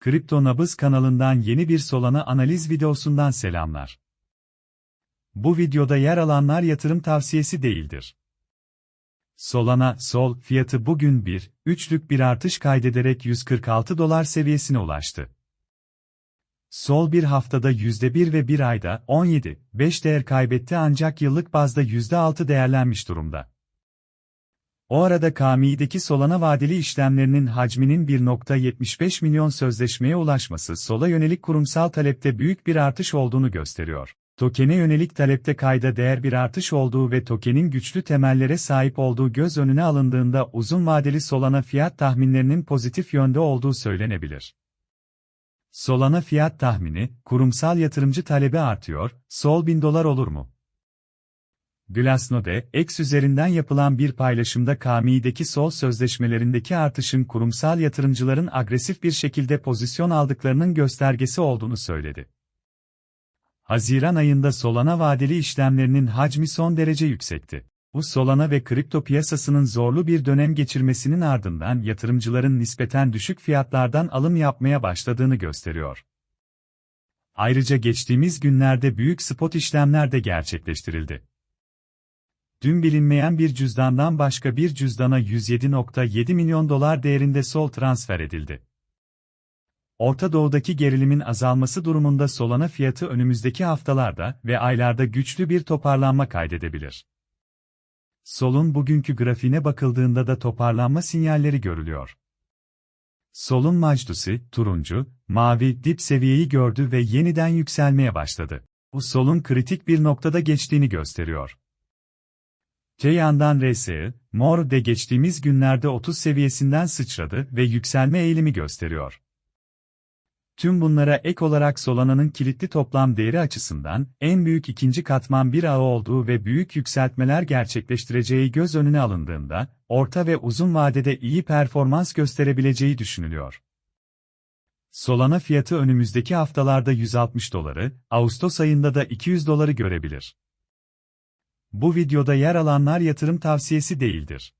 Kripto Nabız kanalından yeni bir Solana analiz videosundan selamlar. Bu videoda yer alanlar yatırım tavsiyesi değildir. Solana, Sol, fiyatı bugün 1, 3'lük bir artış kaydederek 146 dolar seviyesine ulaştı. Sol bir haftada %1 ve bir ayda 17, 5 değer kaybetti ancak yıllık bazda %6 değerlenmiş durumda. O arada KMİ'deki Solana vadeli işlemlerinin hacminin 1.75 milyon sözleşmeye ulaşması Sol'a yönelik kurumsal talepte büyük bir artış olduğunu gösteriyor. Token'e yönelik talepte kayda değer bir artış olduğu ve tokenin güçlü temellere sahip olduğu göz önüne alındığında uzun vadeli Solana fiyat tahminlerinin pozitif yönde olduğu söylenebilir. Solana fiyat tahmini, kurumsal yatırımcı talebi artıyor, Sol 1000 dolar olur mu? Glassnode, X üzerinden yapılan bir paylaşımda KMİ'deki sol sözleşmelerindeki artışın kurumsal yatırımcıların agresif bir şekilde pozisyon aldıklarının göstergesi olduğunu söyledi. Haziran ayında Solana vadeli işlemlerinin hacmi son derece yüksekti. Bu Solana ve kripto piyasasının zorlu bir dönem geçirmesinin ardından yatırımcıların nispeten düşük fiyatlardan alım yapmaya başladığını gösteriyor. Ayrıca geçtiğimiz günlerde büyük spot işlemler de gerçekleştirildi. Dün bilinmeyen bir cüzdandan başka bir cüzdana 107.7 milyon dolar değerinde sol transfer edildi. Orta Doğu'daki gerilimin azalması durumunda Solana fiyatı önümüzdeki haftalarda ve aylarda güçlü bir toparlanma kaydedebilir. Sol'un bugünkü grafiğine bakıldığında da toparlanma sinyalleri görülüyor. Sol'un macdusi, turuncu, mavi dip seviyeyi gördü ve yeniden yükselmeye başladı. Bu Sol'un kritik bir noktada geçtiğini gösteriyor. Te yandan RSI, mor de geçtiğimiz günlerde 30 seviyesinden sıçradı ve yükselme eğilimi gösteriyor. Tüm bunlara ek olarak Solana'nın kilitli toplam değeri açısından en büyük ikinci katman bir ağı olduğu ve büyük yükseltmeler gerçekleştireceği göz önüne alındığında, orta ve uzun vadede iyi performans gösterebileceği düşünülüyor. Solana fiyatı önümüzdeki haftalarda 160 doları, Ağustos ayında da 200 doları görebilir. Bu videoda yer alanlar yatırım tavsiyesi değildir.